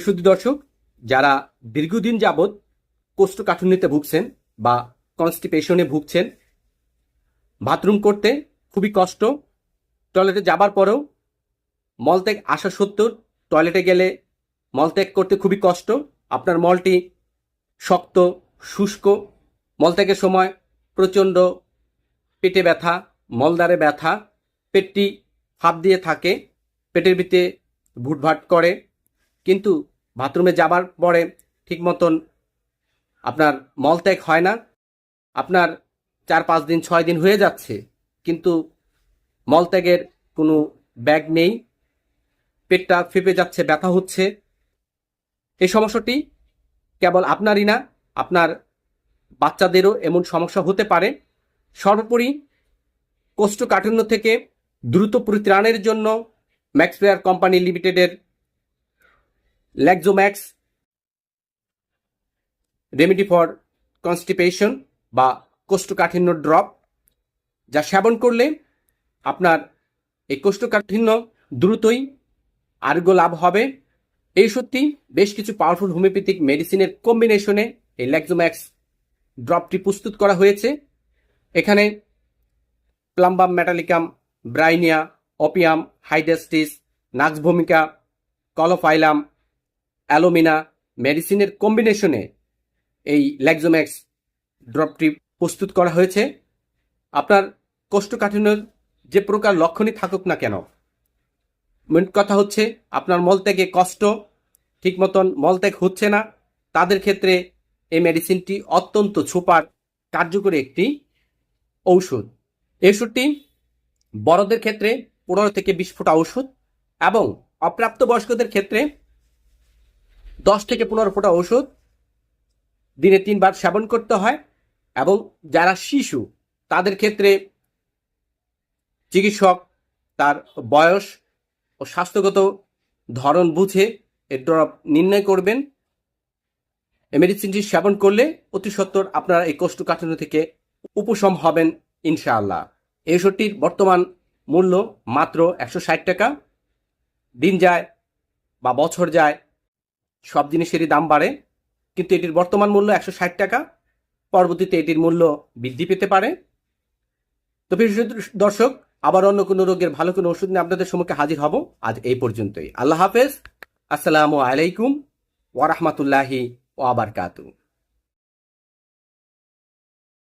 শুধু দর্শক, যারা দীর্ঘদিন যাবৎ কোষ্ঠকাঠিন্যতে ভুগছেন বা কনস্টিপেশনে ভুগছেন, বাথরুম করতে খুবই কষ্ট, টয়লেটে যাবার পরেও মলত্যাগ আসা সত্ত্বেও টয়লেটে গেলে মলত্যাগ করতে খুবই কষ্ট। আপনার মলটি শক্ত, শুষ্ক, মলত্যাগের সময় প্রচণ্ড পেটে ব্যথা মলদারে ব্যথা, পেটটি ফাঁপ দিয়ে থাকে, পেটের ভিতরে ভুটভাট করে। কিন্তু বাথরুমে যাবার পরে ঠিক মতন আপনার মলত্যাগ হয় না। আপনার চার পাঁচ দিন, ছয় দিন হয়ে যাচ্ছে, কিন্তু মলত্যাগের কোনো ব্যাগ নেই। পেটটা ফেপে যাচ্ছে, ব্যথা হচ্ছে। এই সমস্যাটি কেবল আপনারই না, আপনার বাচ্চাদেরও এমন সমস্যা হতে পারে। সর্বোপরি কোষ্ঠকাঠিন্য থেকে দ্রুত পরিত্রাণের জন্য ম্যাক্সওয়্যার কোম্পানি লিমিটেডের ল্যাক্সোম্যাক্স রেমেডি ফর কনস্টিপেশন বা কোষ্ঠকাঠিন্য ড্রপ যা সেবন করলে আপনার এই কোষ্ঠকাঠিন্য দ্রুতই আরোগ্য লাভ হবে। এই সত্যি বেশ কিছু পাওয়ারফুল হোমিওপ্যাথিক মেডিসিনের কম্বিনেশনে এই ল্যাকজোম্যাক্স ড্রপটি প্রস্তুত করা হয়েছে। এখানে plumbum metallicum bryonia opium hydrastis nux vomica caulophyllum alumina মেডিসিনের কম্বিনেশনে এই ল্যাকজোম্যাক্স ড্রপটি প্রস্তুত করা হয়েছে। আপনার কোষ্ঠকাঠিন্যের যে প্রকার লক্ষণই থাকুক না কেন মেন কথা হচ্ছে আপনার মলত্যাগে কষ্ট, ঠিক মতন মলত্যাগ হচ্ছে না। তাদের ক্ষেত্রে এই মেডিসিনটি অত্যন্ত সুপার, কার্যকরী একটি ঔষধ। এই ওষুধটি বড়দের ক্ষেত্রে পনেরো থেকে বিশ ফোঁটা ওষুধ এবং অপ্রাপ্তবয়স্কদের ক্ষেত্রে দশ থেকে পনেরো ফোঁটা ওষুধ দিনে তিনবার সেবন করতে হয় এবং যারা শিশু, তাদের ক্ষেত্রে চিকিৎসক তার বয়স ও স্বাস্থ্যগত ধরন বুঝে এর ড্রপ নির্ণয় করবেন। মেডিসিনটি সেবন করলে অতি সত্বর আপনারা এই কোষ্ঠকাঠিন্য থেকে উপশম হবেন ইনশাআল্লাহ। এই ওষুধটির বর্তমান মূল্য মাত্র একশো ষাট টাকা। দিন যায় বা বছর যায় সব জিনিসেরই দাম বাড়ে, কিন্তু এটির বর্তমান মূল্য একশো ষাট টাকা, পরবর্তীতে এটির মূল্য বৃদ্ধি পেতে পারে। তো প্রিয় দর্শক আবার অন্য কোনো রোগের ভালো কোনো ওষুধ নিয়ে আপনাদের সম্মুখে হাজির হব আজ এই পর্যন্তই। আল্লাহ হাফেজ, আসসালামু আলাইকুম ওয়ারহমতুল্লাহি ওয়াবারকাতু